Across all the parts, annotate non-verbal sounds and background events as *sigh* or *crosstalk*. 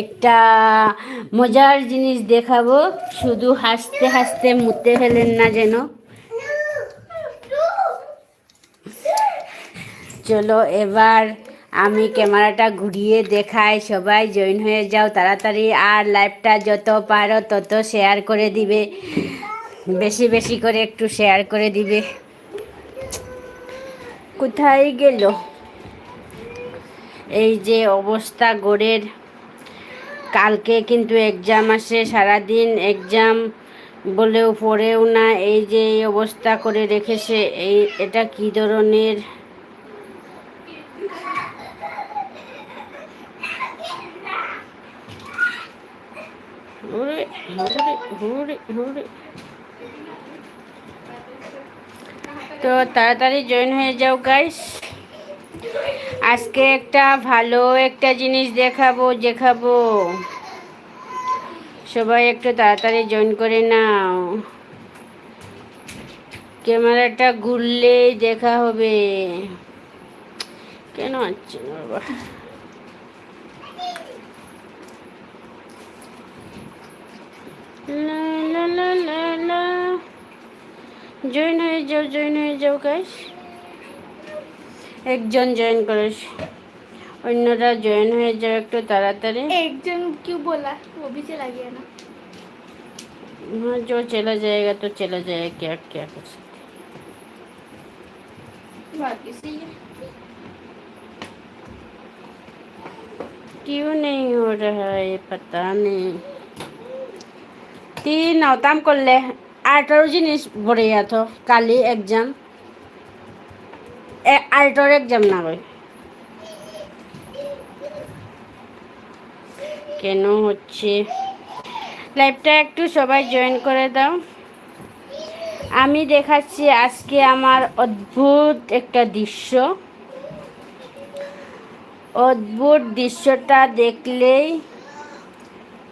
একটা মজার জিনিস দেখাবো। শুধু হাসতে হাসতে মুতে ফেলেন না যেন। চলো এবার আমি ক্যামেরাটা ঘুরিয়ে দেখাই। সবাই জয়েন হয়ে যাও তাড়াতাড়ি। আর লাইভটা যত পারো তত শেয়ার করে দিবে। বেশি বেশি করে একটু শেয়ার করে দিবে। কোথায় গেল? এই যে অবস্থা, গড়ের কালকে কিন্তু এক্সাম আসে, সারাদিন এক্সাম বলেও পড়েও না। এই যে এই অবস্থা করে রেখেছে, এই এটা কি ধরনের? তো তাড়াতাড়ি জয়েন হয়ে যাও গাইস আজকে একটা ভালো একটা জিনিস দেখাবো দেখাবো। সবাই একটু তাড়াতাড়ি জয়েন করে নাও। ক্যামেরাটা ঘুরলেই দেখা হবে। কেন আসছে না বাবা? জয়েন হয়ে যাও জয়েন হয়ে যাও গাইস একজন জয়েন করে অন্যরা জয়েন হয়ে যাও একটু তাড়াতাড়ি एक जन क्यों बोला वो भी चला गया ना हाँ जो चला जाएगा तो चला जाएगा क्या क्या कर सकते बात भी सही है क्यों नहीं हो रहा है पता नहीं তিন নতাম করলে আর্টর জিনিস বড়িয়া তো কালি এক্সাম আর্টর এক্সাম না কই। কেন হচ্ছে? লাইভটা একটু সবাই জয়েন করে দাও। আমি দেখাচ্ছি আজকে আমার অদ্ভুত একটা দৃশ্য। অদ্ভুত দৃশ্যটা দেখলেই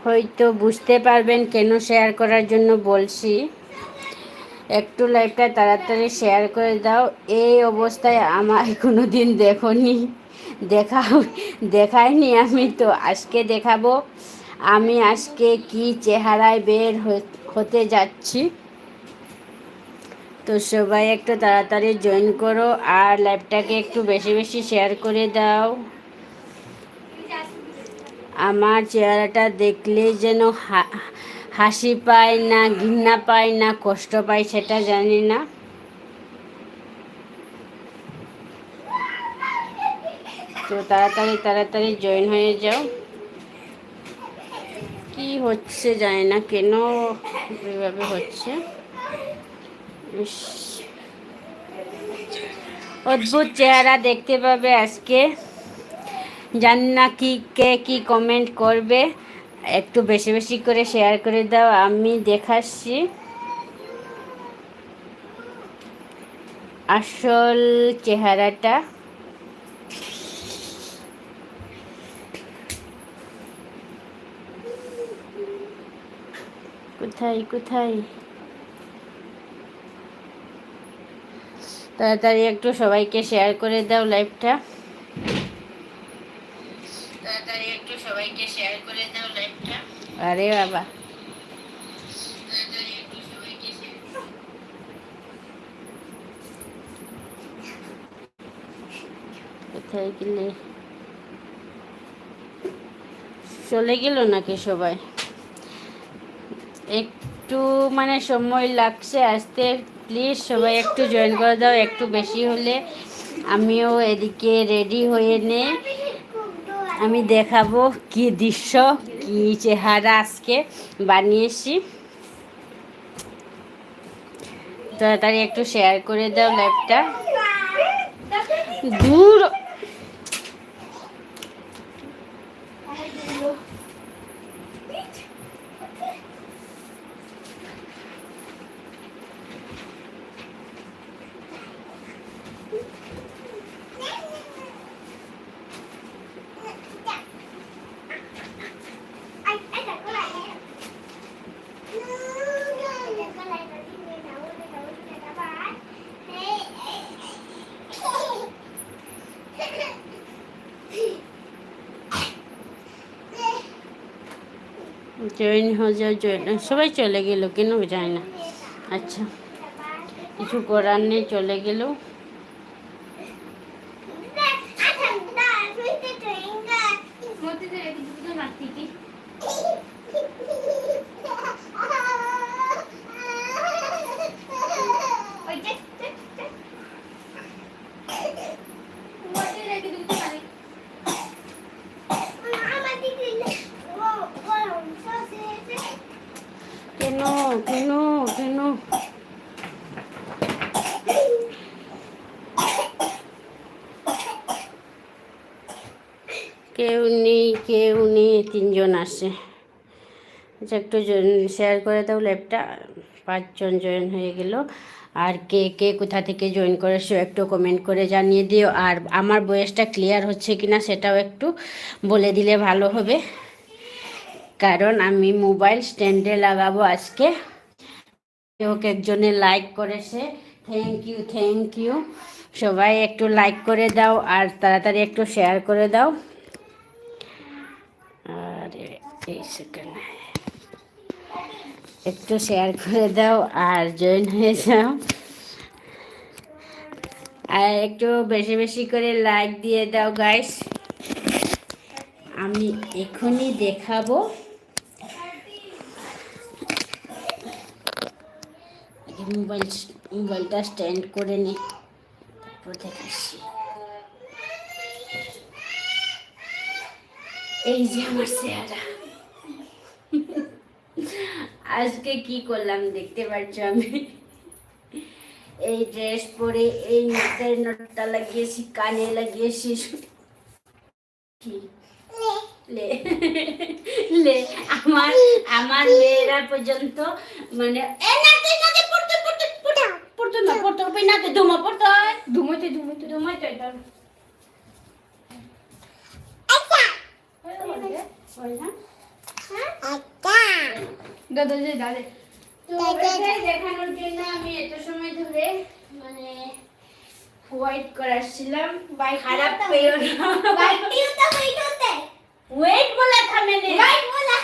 হয়তো বুঝতে পারবেন কেন শেয়ার করার জন্য বলছি। একটু লাইভটা তাড়াতাড়ি শেয়ার করে দাও। এই অবস্থায় আমার *laughs* কোনো দিন দেখনি। দেখা দেখাইনি আমি তো। আজকে দেখাবো। আমি আজকে কি চেহারায় বের হতে যাচ্ছি। তো সবাই একটু তাড়াতাড়ি জয়েন করো আর লাইভটাকে একটু বেশি বেশি শেয়ার করে দাও। আমার চেহারাটা দেখলে যেন হাসি পায় না, ঘৃণা পায় না, কষ্ট পায় সেটা জানি না। তো তাড়াতাড়ি তাড়াতাড়ি জয়েন হয়ে যাও। কি হচ্ছে জানি না, কেন এভাবে হচ্ছে? অদ্ভুত চেহারা দেখতে পাবে আজকে। জানি না কি, কে কি কমেন্ট করবে। একটু বেশি বেশি করে শেয়ার করে দাও, আমি দেখাচ্ছি। আসল চেহারাটা। কোথায় কোথায়? তাড়াতাড়ি একটু সবাইকে শেয়ার করে দাও লাইভটা তাড়াতাড়ি একটু সবাইকে শেয়ার করে দাও লাইভটা আরে বাবা। কোথায় গেলে? চলে গেল নাকি সবাই? একটু মানে সময় লাগছে আসতে প্লিজ সবাই একটু জয়েন করে দাও, একটু বেশি হলে আমিও এদিকে রেডি হয়ে নে। আমি দেখাবো কি দৃশ্য। কি চেহারা আজকে? বানিয়েছি তাড়াতাড়ি একটু শেয়ার করে দাও লাইভটা দূর জয়েন হয়ে যাও, জয়েন সবাই চলে গেল, কেন যায় না? আচ্ছা কিছু করার নেই, চলে গেল মধ্যে রেখে দিতে মারতি কি ওই যে মধ্যে রেখে দিতে পারি কেন কেন কেন কেউ নেই কেউ নেই, তিনজন আসে। আচ্ছা একটু শেয়ার করে দাও ল্যাবটা পাঁচজন জয়েন হয়ে গেল। আর কে কে কোথা থেকে জয়েন করেছ একটু কমেন্ট করে জানিয়ে দিও। আর আমার বয়সটা ক্লিয়ার হচ্ছে কিনা সেটাও একটু বলে দিলে ভালো হবে। কারণ আমি মোবাইল স্ট্যান্ডে লাগাবো আজকে। কেউ একজনে লাইক করেছে। থ্যাংক ইউ থ্যাংক ইউ সবাই একটু লাইক করে দাও আর তাড়াতাড়ি একটু শেয়ার করে দাও। আর এই সেকেন্ড একটু শেয়ার করে দাও আর জয়েন হয়ে যাও। আর একটু বেশি বেশি করে লাইক দিয়ে দাও গাইস আমি এখনই দেখাবো। মোবাইল মোবাইলটা স্ট্যান্ড করে নি, তারপর দেখাচ্ছি। এই আমার চেহারা। আজকে কি করলাম দেখতে পাচ্ছ আমি? এই ড্রেস পরে এই নটের নটটা লাগিয়েছি, কানে লাগিয়েছি। আমার আমার মেয়েরা পর্যন্ত মানে এ পড়তে না হবে নাকে ধুমা, পড়তে তো এটা ওই না দাদা যে দাদা তো এটাই দেখানোর জন্য আমি এত সময় ধরে মানে হোয়াইট করাচ্ছিলাম বাই খারাপ পেও না वेट बोला था मैंने वाइट बोला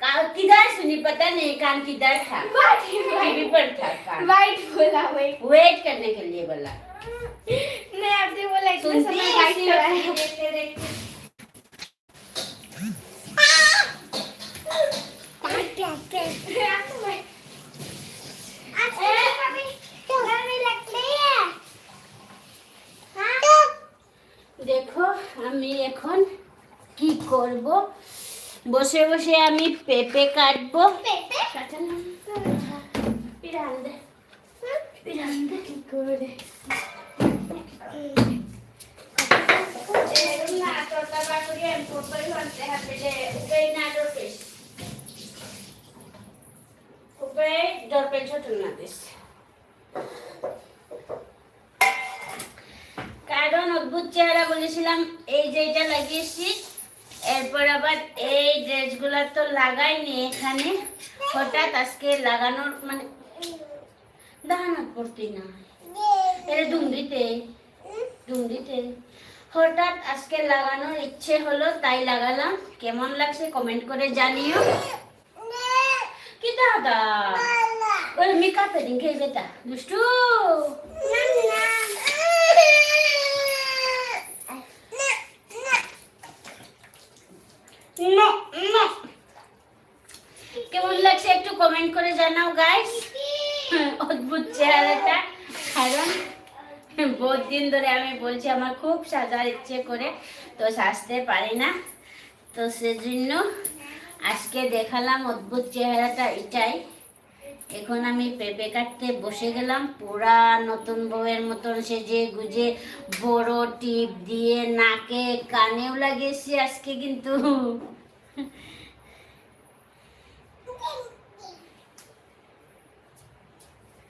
कान किधर सुनी पता नहीं कान किधर था टीवी पर था कान वाइट बोला वाइट वेट करने के लिए बोला नहीं आपने बोला इतना सुनती समय है वाइट इसी करा है দেখো আমি এখন কি করব? বসে বসে আমি পেঁপে কাটবো। কি করে এরকম না তরকা কাটুরি আমি পপই হতে হবে যে উপায় না ডরপেশ দিস কারণ অদ্ভুত চেহারা বলেছিলাম এই যে এটা লাগিয়েছি এরপর আবার এই ড্রেসগুলো তো লাগাইনি এখানে। হঠাৎ আজকে লাগানোর মানে দাহানাত পড়তি না। এটা দুমড়িতে দুমড়িতে। হঠাৎ আজকে লাগানোর ইচ্ছে হলো, তাই লাগালাম। কেমন লাগছে কমেন্ট করে জানিও। কি দাদা? ওই মেকআপ এদিন খেয়ে বেটা দুষ্টু. কেমন লাগছে একটু কমেন্ট করে জানাও গাইস অদ্ভুত চেহারাটা। কারণ বহুত দিন ধরে আমি বলছি, আমার খুব সাজার ইচ্ছে করে তো সাজতে পারি না। তো সেজন্য আজকে দেখালাম অদ্ভুত চেহারাটা এটাই। এখন আমি পেঁপে কাটতে বসে গেলাম। পুরা নতুন বউয়ের মতন সেজে গুজে, বড় টিপ দিয়ে নাকে কানেও লাগিয়েছি আজকে কিন্তু।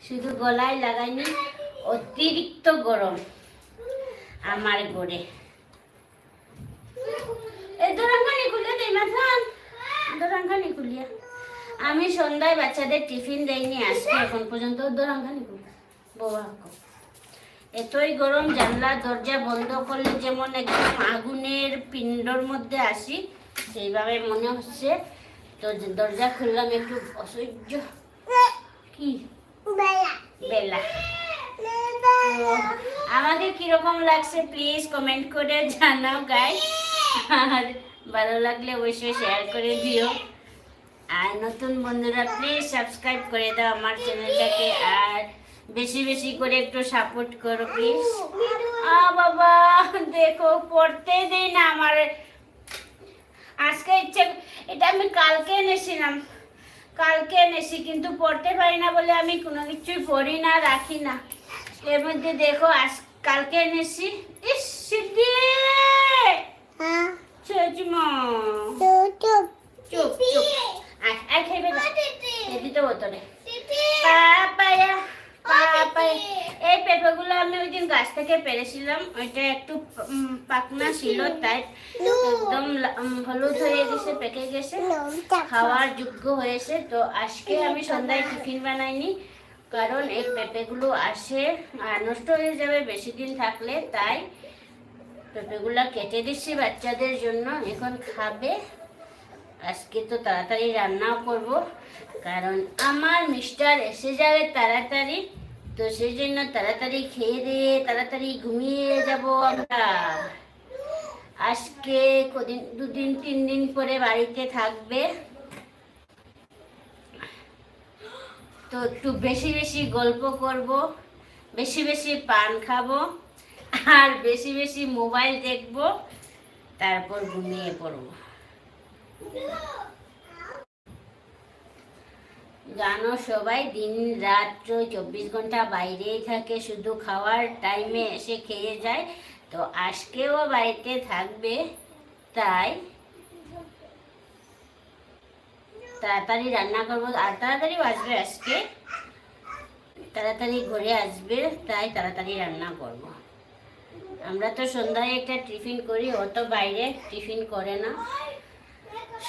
শুধু গলায় লাগাইনি, অতিরিক্ত গরম আমার গড়ে এই দোরাঙ্গানি খুলে দেই খুলিয়া আমি সন্ধ্যায় বাচ্চাদের টিফিন দেইনি আজকে এখন পর্যন্ত দোরাঙ্গানি বৌয়া এতই গরম জানলা দরজা বন্ধ করলে যেমন একদম আগুনের পিণ্ডর মধ্যে আসি সেইভাবে মনে হচ্ছে। তো দরজা খুললাম একটু অসহ্য। কি? বেলা। আমাকে কীরকম লাগছে? প্লিজ কমেন্ট করে জানাও গাই আর ভালো লাগলে অবশ্যই শেয়ার করে দিও। আর নতুন বন্ধুরা প্লিজ সাবস্ক্রাইব করে দাও আমার চ্যানেলটাকে আর বেশি বেশি করে একটু সাপোর্ট করো প্লিজ আ বাবা দেখো পড়তে দেই না আমার। আজকে ইচ্ছে এটা আমি কালকে এনেছিলাম। কালকে এনেছি কিন্তু পড়তে পারি না বলে আমি কোনো কিছুই পড়ি না রাখি না। এর মধ্যে দেখো আজ কালকে এনেছি। ইস সিদ্ধি! চেচমা চুপ চুপ। না বোতলে। Papaya papaya. এই পেঁপেগুলো আমি ওই দিন গাছ থেকে পেরেছিলাম। ওইটা একটু পাকনা ছিল তাই। একদম হলুদ হয়ে গেছে পেকে গেছে। খাওয়ার যোগ্য হয়েছে। তো আজকে আমি সন্ধ্যায় টিফিন বানাইনি কারণ এই পেঁপেগুলো আসে আর নষ্ট হয়ে যাবে বেশি দিন থাকলে তাই পেঁপেগুলো কেটে দিচ্ছি বাচ্চাদের জন্য। এখন খাবে। আজকে তো তাড়াতাড়ি রান্নাও করব, কারণ আমার মিস্টার এসে যাবে তাড়াতাড়ি, তো সেই জন্য তাড়াতাড়ি খেয়ে দিয়ে তাড়াতাড়ি ঘুমিয়ে যাব আমরা। আজকে কদিন, দুদিন তিন দিন পরে বাড়িতে থাকবে। তো একটু বেশি বেশি গল্প করব, বেশি বেশি পান খাব, আর বেশি বেশি মোবাইল দেখব, তারপর ঘুমিয়ে পড়ব। জানো সবাই, দিন রাত্র চব্বিশ ঘণ্টা বাইরেই থাকে, শুধু খাওয়ার টাইমে এসে খেয়ে যায়। তো আজকেও বাড়িতে থাকবে, তাই তাড়াতাড়ি রান্না করব। আর তাড়াতাড়ি আসবে আজকে। তাড়াতাড়ি ঘরে আসবে, তাই তাড়াতাড়ি রান্না করব। আমরা তো সন্ধ্যায় একটা টিফিন করি, ও তো বাইরে টিফিন করে না।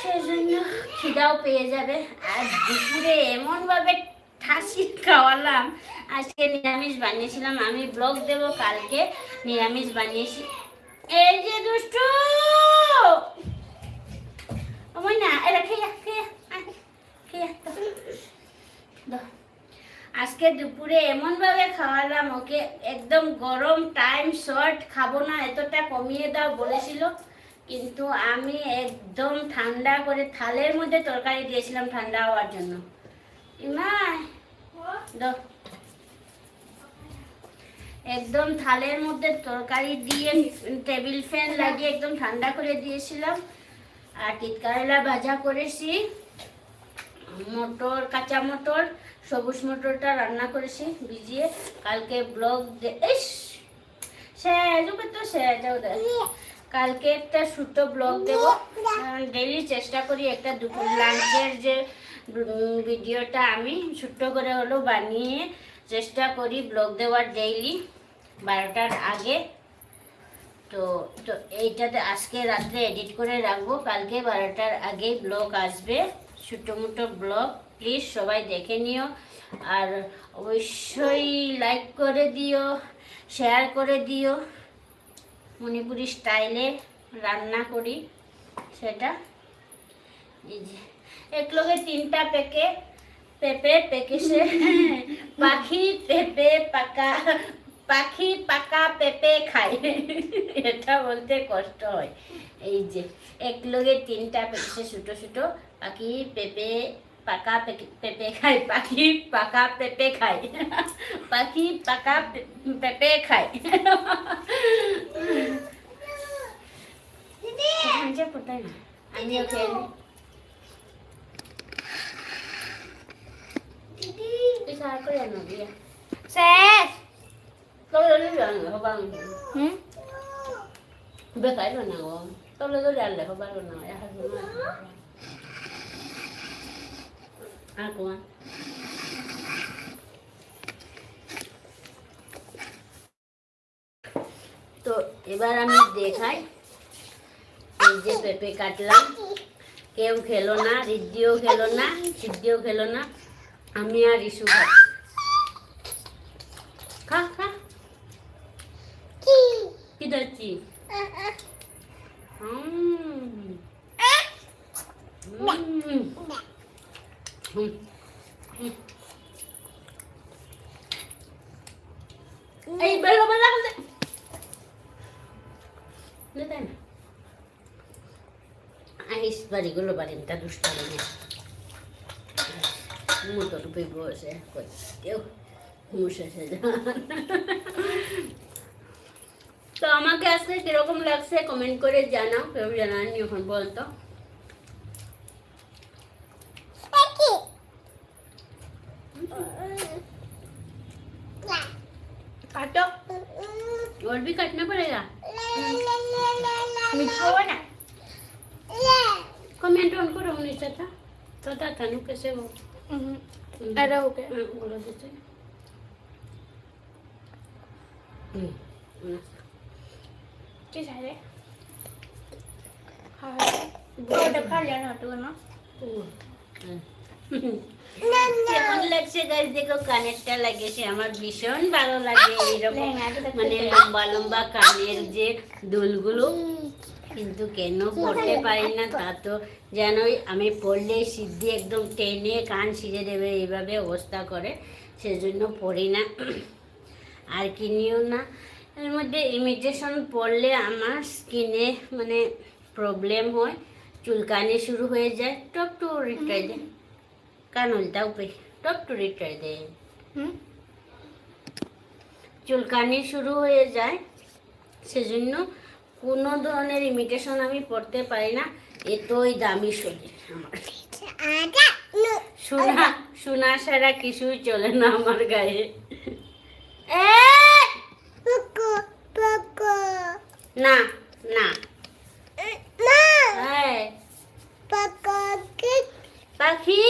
সেজন্য খিদাও পেয়ে যাবে। আর দুপুরে এমনভাবে ঠাসি খাওয়ালাম। আজকে নিরামিষ বানিয়েছিলাম, আমি ব্লগ দেব কালকে নিরামিষ বানিয়েছি। এই যে দুষ্টু। আজকে দুপুরে এমনভাবে খাওয়ালাম, ওকে একদম গরম টাইম শর্ট খাব না, এতটা কমিয়ে দাও বলেছিল। কিন্তু আমি একদম ঠান্ডা করে থালের মধ্যে তরকারি দিয়েছিলাম ঠান্ডা হওয়ার জন্য। একদম থালের মধ্যে তরকারি দিয়ে টেবিল ফ্যান লাগিয়ে একদম ঠান্ডা করে দিয়েছিলাম। আর তিতকারেলা ভাজা করেছি। মটর, কাঁচা মটর, সবুজ মটরটা রান্না করেছি ভিজিয়ে। কালকে ব্লগ ইস! সেজুকে তো দেয় কালকে একটা ছোট ব্লগ দেবো। ডেলি চেষ্টা করি একটা দুপুর লাঞ্চের যে ভিডিওটা আমি ছোট্ট করে হলেও বানিয়ে চেষ্টা করি ব্লগ দেওয়ার ডেইলি বারোটার আগে। তো তো এইটাতে আজকে রাত্রে এডিট করে রাখব। কালকে বারোটার আগে ব্লগ আসবে ছোটো মোটো ব্লগ। প্লিজ সবাই দেখে নিও। আর অবশ্যই লাইক করে দিও শেয়ার করে দিও। মণিপুরি স্টাইলে রান্না করি সেটা। এই যে, এক লগে তিনটা পেকে পেঁপে পেকেছে। পাখি পেঁপে পাকা পাখি পাকা পেঁপে খায়। এটা বলতে কষ্ট হয়। এই যে, এক লগে তিনটা পেকেছে, ছোটো ছোটো পাখি পেঁপে পাকা পেকে- পেঁপে খায় পাখি পাকা পেঁপে খায় পাখি পাকা পে- পেঁপে খায় কোথায় কোথায় না আমি ওকে Isa ko yan, no? Iya. শেষ Tao lên nó lần rồi băng. হুম Bé cái rồi nào không? Tao lên nó lần rồi băng rồi nào? Ah. তো এবার আমি দেখাই এই যে পেঁপে কাটলাম কেউ খেলো না রিদ্দিও খেলো না, সিদ্ধিও খেলো না, আমি আর ইসু খাচ্ছি খা খা কি ধরছি হুম হুম। হুম। এই বেলো বেলা বলতে তাই না আইস বাড়িগুলো বাড়িটা দুষ্টামি নেই মতো রূপে বসে কেউ হুঁশ এসে যান তো আমাকে আজকে কিরকম লাগছে কমেন্ট করে জানাও কেউ জানাননি এখন বলতো काटो और भी काटना पड़ेगा मीठा हुआ ना કમેન્ટ ઓન કરો મને થતા થતા તાનું કેસે વો અરે ઓકે બોલો દેતે કે સારે હા কেমন লাগছে গাছ দেখো কানেরটা লাগেছে আমার ভীষণ ভালো লাগে মানে লম্বা লম্বা কানের যে দুলগুলো কিন্তু কেন পড়তে পারি না? তা তো যেন আমি পড়লে সিদ্ধি একদম টেনে কান সিজে দেবে এইভাবে অবস্থা করে সেজন্য পড়ি না। আর কিনিও না। এর মধ্যে ইমিটেশন পড়লে আমার স্কিনে মানে প্রবলেম হয় চুলকানি শুরু হয়ে যায় টপ টু রিট্রাই দেয় কান উল্টাও পে টপ টু রিট্রাই হুম? চুলকানি শুরু হয়ে যায় সেজন্য কোনো ধরনের ইমিটেশন আমি পড়তে পারি না। এতই দামি শরীর আমার। সোনা সোনা সারা কিছুই চলে না আমার গায়ে! না না। পাখি?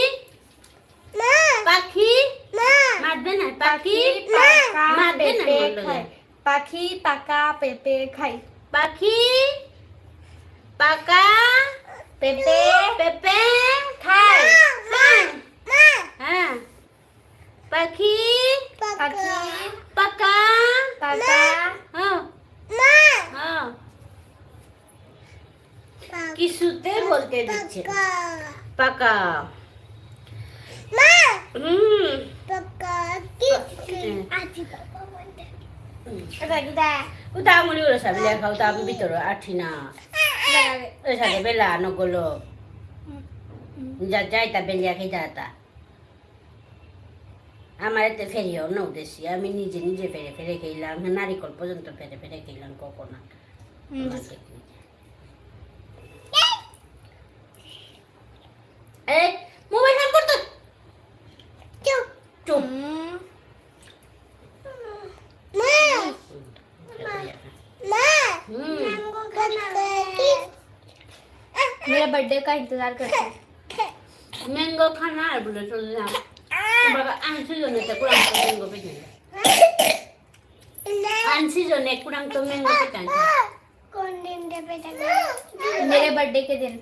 পাখি? মারবে না পাখি? মারবে না পাখি পাকা পেঁপে খাই পাখি পাকা পেঁপে পেঁপে খাই হ্যাঁ হ্যাঁ পাখি পাখি পাকা পাকা হ্যাঁ হ্যাঁ কিছুতে বলতে দিচ্ছে। পাকা হুম। এটা কিটা যাই তা বেলিয়া যাতা আমার এতে ফেরিও না উদ্দেশ্যে আমি নিজে নিজে ফেরে ফেরে খেলাম নারিকল পর্যন্ত ফেরে ফেরে খেলাম কখনো এই का इंतजार करते हैं ম্যাঙ্গো খানা আর বলে চললাম বাবা আনছি জন্য তো কুড়াম তো ম্যাঙ্গো পেটে আনছি জন্য কুড়াম তো ম্যাঙ্গো পেটে मेरे बर्थडे के दिन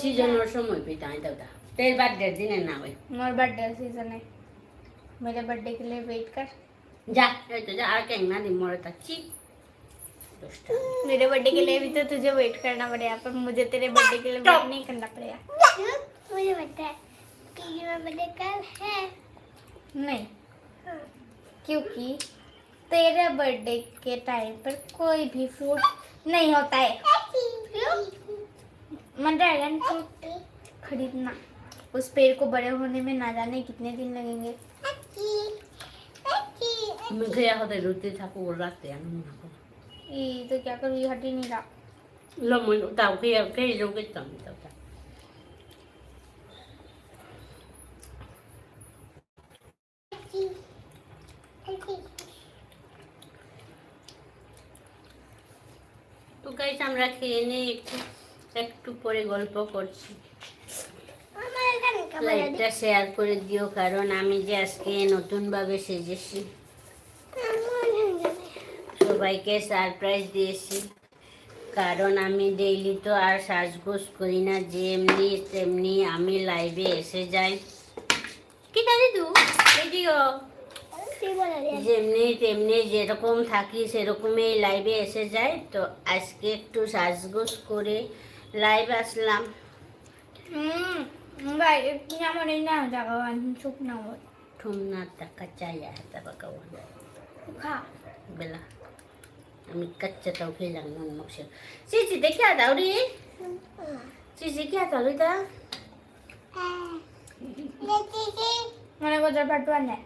সিজনের সময় পেটে আই দাও তেল বার্থডে দিনে না ওই मोर बर्थडे सीजन है मेरे बर्थडे के लिए वेट कर যা এই তো যা আর কেন না দি মরে থাকছি দুষ্টা मेरे बर्थडे के लिए भी तो तुझे वेट करना पड़ेगा पर मुझे तेरे बर्थडे के लिए वेट नहीं करना पड़ेगा। मुझे पता है कि मेरा बर्थडे कल है। नहीं। क्योंकि तेरे बर्थडे के टाइम पर कोई भी फ्रूट नहीं होता है। मैं ड्रैगन फ्रूट खरीदना। उस पेड़ को बड़े होने में ना जाने कितने दिन लगेंगे। 이 저기 아까 আমরা খেয়ে নিয়ে একটু একটু পরে গল্প করছি এটা শেয়ার করে দিও কারণ আমি যে আজকে নতুনভাবে সেজেছি সবাইকে সারপ্রাইজ দিয়েছি। কারণ আমি ডেইলি তো আর সাজগোজ করি না যেমনি তেমনি আমি লাইভে এসে যাই। কি জানি তু ভিডিও যেমনি তেমনি যেরকম থাকি সেরকমই লাইভে এসে যায় তো আজকে একটু সাজগোজ করে লাইভ আসলাম। Hmm, enggak, ini nyaman ini nah, jagawan sup nawat. ঠুমনা টাকা চাই হাতা পাকাওয়ান Buka. বেলা আমি কাচ্চাটাও খেলাম নুন মাংস সিসি দেখে দাও রে সিসি কে দাও তা Mana gua dapat bantuan ya?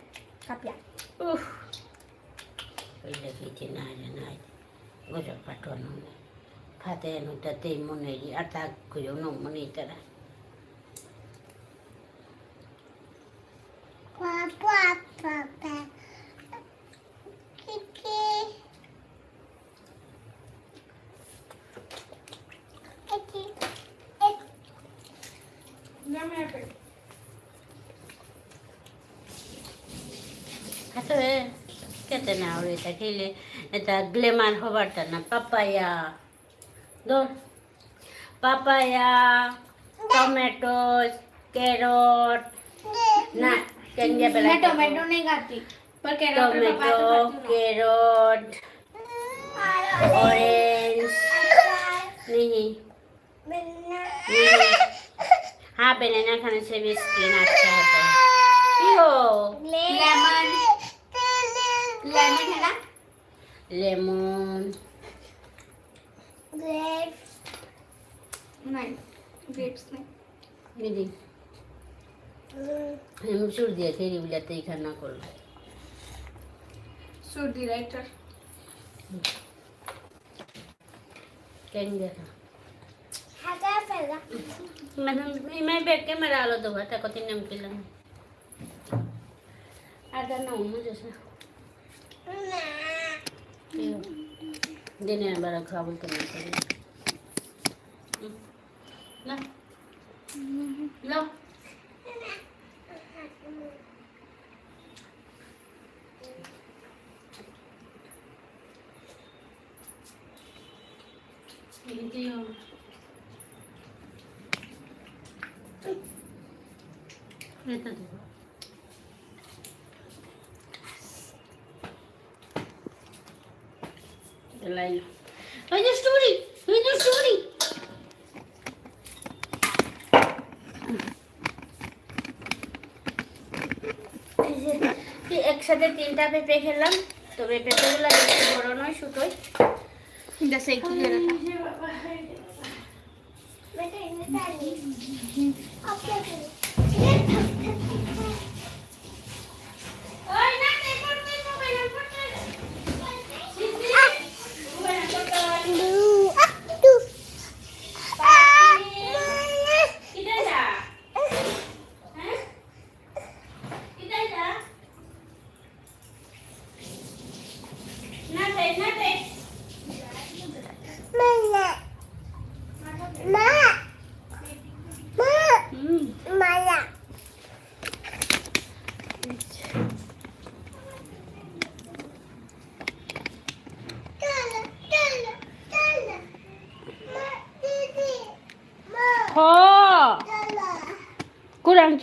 Kapya. উফ ওই লেগেছে না রে না না ওর এটা খেলে এটা গ্লেমার হবারটা না পাপায়া ধর পাপায়া টমেটো ক্যারট না কেঞ্জা বেলা मैं टोमेटो नहीं खाती पर कैरेट और टोमेटो पपाया तो खाती हूँ। कैरट ऑरेंज नहीं नहीं हाँ बनाना खाने से भी स्किन अच्छा होता है यो लेमन लेमन है ना लेमन नहीं ग्रेप्स नहीं। ये देख हम दिया थे ही खाना दी राइटर क्या नहीं देखा? मैडम तो, मैं बैठ के मेरा दो तो को तीन नमकीन लगा। आधा ना मुझे దీని బాగా కాబోతున్నాను సరే ఇది ఎంత దూరం লাইলা ওই যে স্টোরি ওই যে স্টোরি একসাথে তিনটা পেঁপে খেলাম তো পেঁপেগুলো একটু বড় নয় সুতোয়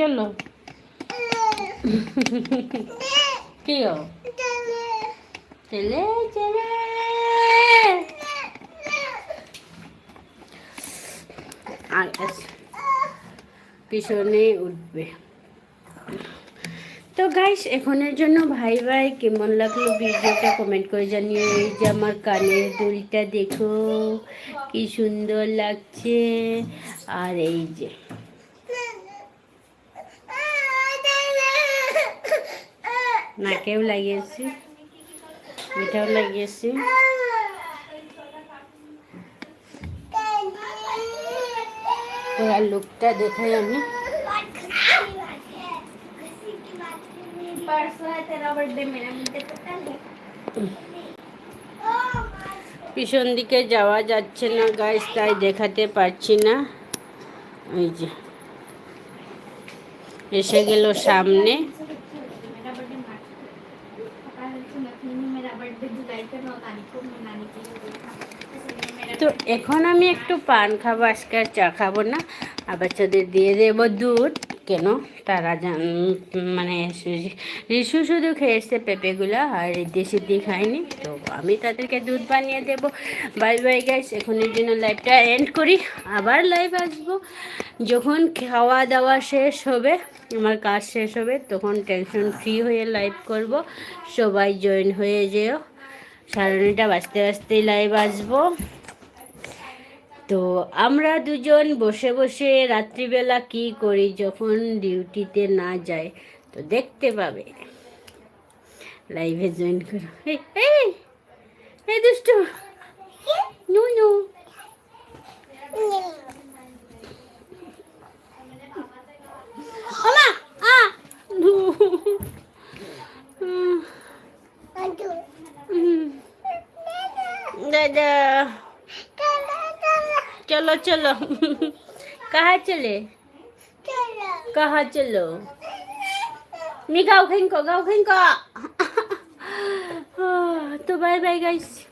চলো। কি চলে চলে। পিছনে উঠবে। তো গাইস এখনের জন্য ভাই ভাই কেমন লাগল ভিডিওটা কমেন্ট করে জানিয়ে এই যে আমার কানের দুলটা দেখো, কি সুন্দর লাগছে। আর এই যে নাকেও লাগিয়েছি এটাও লাগিয়েছি। ওরা লুকটা দেখাই আমি। পিছন দিকে যাওয়া যাচ্ছে না গাছ তাই দেখাতে পারছি না। ওই যে, এসে গেল সামনে। এখন আমি একটু পান খাব, আজকে চা খাব না। আর বাচ্চাদের দিয়ে দেবো দুধ। কেন? তারা জান মানে রিশু শুধু খেয়েছে পেঁপেগুলো আর রিদ্ধি সিদ্ধি খায়নি। তো আমি তাদেরকে দুধ বানিয়ে দেব। বাই বাই গাইস এখনের জন্য লাইভটা এন্ড করি। আবার লাইভ আসব। যখন খাওয়া দাওয়া শেষ হবে, আমার কাজ শেষ হবে, তখন টেনশন ফ্রি হয়ে লাইভ করব। সবাই জয়েন হয়ে যেও। সাড়ে নয়টা বাজতে বাজতেই লাইভ আসব। তো আমরা দুজন বসে বসে রাত্রিবেলা কি করি যখন ডিউটিতে না যাই তো দেখতে পাবে। লাইভে জয়েন করো। এই এই নু নু। দাদা। चलो चलो कहाँ चले tolong. कहाँ चलो मी गाव खाईन का गाव खाईन का तो बाय बाय गाईस